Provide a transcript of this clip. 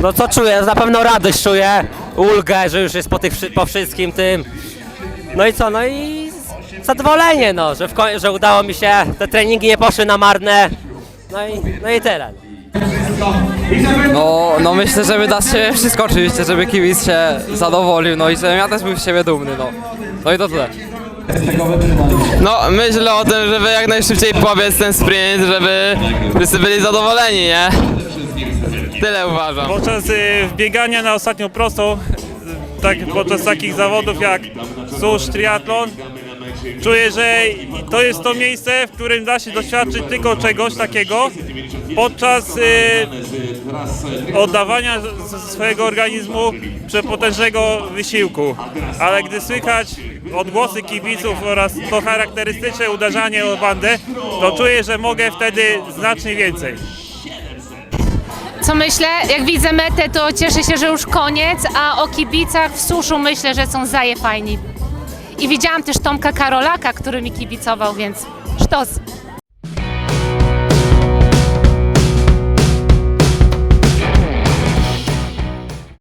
No co czuję? Na pewno radość czuję, ulgę, że już jest po, tych, po wszystkim tym. No i co? No i zadowolenie, no, że, w że udało mi się, te treningi nie poszły na marne. No i, no i tyle. No, no myślę, żeby dać się wszystko oczywiście, żeby kibic się zadowolił, no i żebym ja też był z siebie dumny, no. No i to tyle. No, myślę o tym, żeby jak najszybciej pobiec ten sprint, żeby wszyscy byli zadowoleni, nie? Tyle uważam. Podczas y, biegania na ostatnią prostą, tak, podczas takich zawodów jak susz, triatlon, czuję, że to jest to miejsce, w którym da się doświadczyć tylko czegoś takiego podczas y, oddawania swojego organizmu przepotężnego wysiłku. Ale gdy słychać odgłosy kibiców oraz to charakterystyczne uderzanie o bandę, to czuję, że mogę wtedy znacznie więcej. Co myślę? Jak widzę metę, to cieszę się, że już koniec, a o kibicach w suszu myślę, że są zaje fajni. I widziałam też Tomka Karolaka, który mi kibicował, więc sztos.